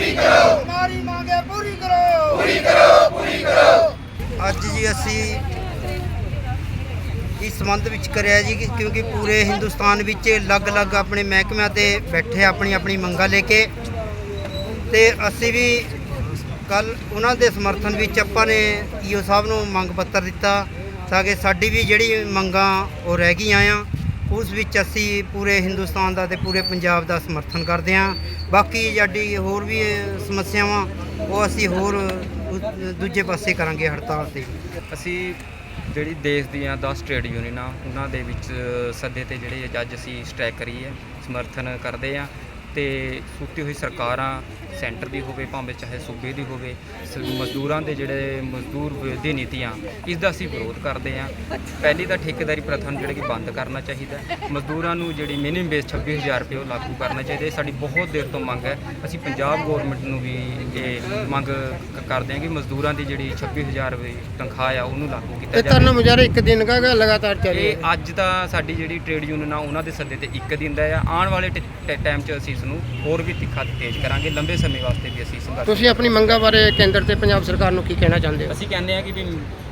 ਪੂਰੀ ਕਰੋ। ਹਮਾਰੀ ਮੰਗੇ ਪੂਰੀ ਕਰੋ। ਪੂਰੀ ਕਰੋ ਪੂਰੀ ਕਰੋ। ਅੱਜ ਜੀ ਅਸੀਂ ਇਸ ਸੰਬੰਧ ਵਿੱਚ ਕਰਿਆ ਜੀ ਕਿਉਂਕਿ ਪੂਰੇ ਹਿੰਦੁਸਤਾਨ ਵਿੱਚ ਅਲੱਗ-ਅਲੱਗ ਆਪਣੇ ਮਹਿਕਮਿਆਂ ਤੇ ਬੈਠੇ ਆਪਣੀ ਆਪਣੀ ਮੰਗਾਂ ਲੈ ਕੇ ਤੇ ਅਸੀਂ ਵੀ ਕੱਲ ਉਹਨਾਂ ਦੇ ਸਮਰਥਨ ਵਿੱਚ ਆਪਾਂ ਨੇ ਈਓ ਸਾਹਿਬ ਨੂੰ ਮੰਗ ਪੱਤਰ ਦਿੱਤਾ ਤਾਂ ਕਿ ਸਾਡੀ ਵੀ ਜਿਹੜੀ ਮੰਗਾਂ ਉਹ ਰਹਿ ਗਈਆਂ ਆ। ਉਸ ਵਿੱਚ ਅਸੀਂ ਪੂਰੇ ਹਿੰਦੁਸਤਾਨ ਦਾ ਤੇ ਪੂਰੇ ਪੰਜਾਬ ਦਾ ਸਮਰਥਨ ਕਰਦੇ ਹਾਂ। ਬਾਕੀ ਸਾਡੀ ਹੋਰ ਵੀ ਸਮੱਸਿਆਵਾਂ, ਉਹ ਅਸੀਂ ਹੋਰ ਦੂਜੇ ਪਾਸੇ ਕਰਾਂਗੇ ਹੜਤਾਲ ਤੇ। ਅਸੀਂ ਜਿਹੜੀ ਦੇਸ਼ ਦੀਆਂ 10 ਟ੍ਰੇਡ ਯੂਨੀਅਨਾਂ ਉਹਨਾਂ ਦੇ ਵਿੱਚ ਸੱਦੇ ਤੇ ਜਿਹੜੇ ਅੱਜ ਅਸੀਂ ਸਟ੍ਰਾਈਕ ਕਰੀ ਹੈ ਸਮਰਥਨ ਕਰਦੇ ਆ ਤੇ ਸੁੱਤੀ ਹੋਈ ਸਰਕਾਰਾਂ ਸੈਂਟਰ ਦੀ ਹੋਵੇ ਭਾਵੇਂ ਚਾਹੇ ਸੂਬੇ ਦੀ ਹੋਵੇ ਮਜ਼ਦੂਰਾਂ ਦੇ ਜਿਹੜੇ ਮਜ਼ਦੂਰ ਵਿਰੋਧੀ ਨੀਤੀਆਂ ਇਸ ਦਾ ਅਸੀਂ ਵਿਰੋਧ ਕਰਦੇ ਆ ਪਹਿਲੀ ਤਾਂ ਠੇਕੇਦਾਰੀ ਪ੍ਰਥਾ ਨੂੰ ਜਿਹੜਾ ਕਿ ਬੰਦ ਕਰਨਾ ਚਾਹੀਦਾ ਹੈ। ਮਜ਼ਦੂਰਾਂ ਨੂੰ ਜਿਹੜੀ ਮਿਨੀਮਮ ਬੇਸ 26000 ਰੁਪਏ ਉਹ ਲਾਗੂ ਕਰਨਾ ਚਾਹੀਦਾ ਇਹ ਸਾਡੀ ਬਹੁਤ ਦੇਰ ਤੋਂ ਮੰਗ ਹੈ। ਅਸੀਂ ਪੰਜਾਬ ਗਵਰਨਮੈਂਟ ਨੂੰ ਵੀ ਇਹ ਮੰਗ ਕਰਦੇ ਹਾਂ ਕਿ ਮਜ਼ਦੂਰਾਂ ਦੀ ਜਿਹੜੀ 26000 ਰੁਪਏ ਤਨਖਾਹ ਆ ਉਹਨੂੰ ਲਾਗੂ ਕੀਤਾ ਇਹ ਜਾਵੇ। ਧਰਨਾ ਮੁਜ਼ਾਹਰਾ ਇੱਕ ਦਿਨ ਦਾ ਹੈਗਾ ਲਗਾਤਾਰ ਚੱਲ ਰਿਹਾ ਇਹ ਅੱਜ ਤਾਂ ਸਾਡੀ ਜਿਹੜੀ ਟ੍ਰੇਡ ਯੂਨੀਅਨ ਆ ਉਹਨਾਂ ਦੇ ਸੱਦੇ ਤੇ ਇੱਕ ਦਿਨ ਦਾ ਆ। ਆਉਣ ਵਾਲੇ ਟਾਈਮ 'ਚ ਅਸੀਂ ਇਸ ਨੂੰ ਹੋਰ ਵੀ ਤਿੱਖਾ ਤੇ ਤੇਜ਼ ਕਰਾਂਗੇ। ਲੰਬੇ ਸਮੇਂ ਵਾਸਤੇ ਵੀ ਅਸੀਂ ਸੰਘਰਸ਼ ਤੁਸੀਂ ਆਪਣੀ ਮੰਗਾਂ ਬਾਰੇ ਕੇਂਦਰ ਤੇ ਪੰਜਾਬ ਸਰਕਾਰ ਨੂੰ ਕੀ ਕਹਿਣਾ ਚਾਹੁੰਦੇ ਹੋ? ਅਸੀਂ ਕਹਿੰਦੇ ਆ ਕਿ ਵੀ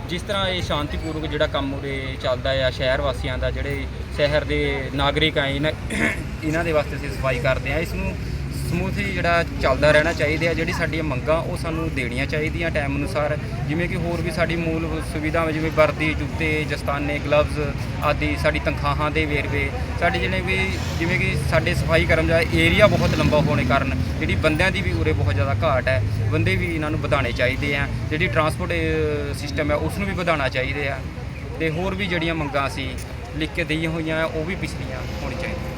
ਜਿਸ ਤਰ੍ਹਾਂ ਇਹ ਸ਼ਾਂਤੀਪੂਰਵਕ ਜਿਹੜਾ ਕੰਮ ਉਰੇ ਚੱਲਦਾ ਆ ਸ਼ਹਿਰ ਵਾਸੀਆਂ ਦਾ ਜਿਹੜੇ ਸ਼ਹਿਰ ਦੇ ਨਾਗਰਿਕ ਆ ਇਹਨਾਂ ਇਹਨਾਂ ਦੇ ਵਾਸਤੇ ਅਸੀਂ ਸਫ਼ਾਈ ਕਰਦੇ ਆ ਇਸ ਨੂੰ ਸਮੂਥ ਹੀ ਜਿਹੜਾ ਚੱਲਦਾ ਰਹਿਣਾ ਚਾਹੀਦਾ ਆ ਜਿਹੜੀ ਸਾਡੀਆਂ ਮੰਗਾਂ ਉਹ ਸਾਨੂੰ ਦੇਣੀਆਂ ਚਾਹੀਦੀਆਂ ਟਾਈਮ ਅਨੁਸਾਰ। ਜਿਵੇਂ ਕਿ ਹੋਰ ਵੀ ਸਾਡੀ ਮੂਲ ਸੁਵਿਧਾਵਾਂ ਜਿਵੇਂ ਵਰਦੀ, ਜੁੱਤੇ ਦਸਤਾਨੇ ਗਲਵਜ਼ ਆਦਿ ਸਾਡੀ ਤਨਖਾਹਾਂ ਦੇ ਵੇਰਵੇ, ਸਾਡੇ ਜਿਹੜੇ ਵੀ ਜਿਵੇਂ ਕਿ ਸਾਡੇ ਸਫ਼ਾਈ ਕਰਮਚਾਰੀ ਏਰੀਆ ਬਹੁਤ ਲੰਬਾ ਹੋਣੇ ਕਾਰਨ ਜਿਹੜੀ ਬੰਦਿਆਂ ਦੀ ਵੀ ਉਰੇ ਬਹੁਤ ਜ਼ਿਆਦਾ ਘਾਟ ਹੈ। ਬੰਦੇ ਵੀ ਇਹਨਾਂ ਨੂੰ ਵਧਾਉਣੇ ਚਾਹੀਦੇ ਆ। ਜਿਹੜੀ ਟਰਾਂਸਪੋਰਟ ਸਿਸਟਮ ਹੈ ਉਸ ਨੂੰ ਵੀ ਵਧਾਉਣਾ ਚਾਹੀਦੇ ਆ। ਤੇ ਹੋਰ ਵੀ ਜਿਹੜੀਆਂ ਮੰਗਾਂ ਅਸੀਂ ਲਿਖ ਕੇ ਦਈਆਂ ਹੋਈਆਂ ਉਹ ਵੀ ਪਿਛਲੀਆਂ ਹੋਣੀ ਚਾਹੀਦੀਆਂ।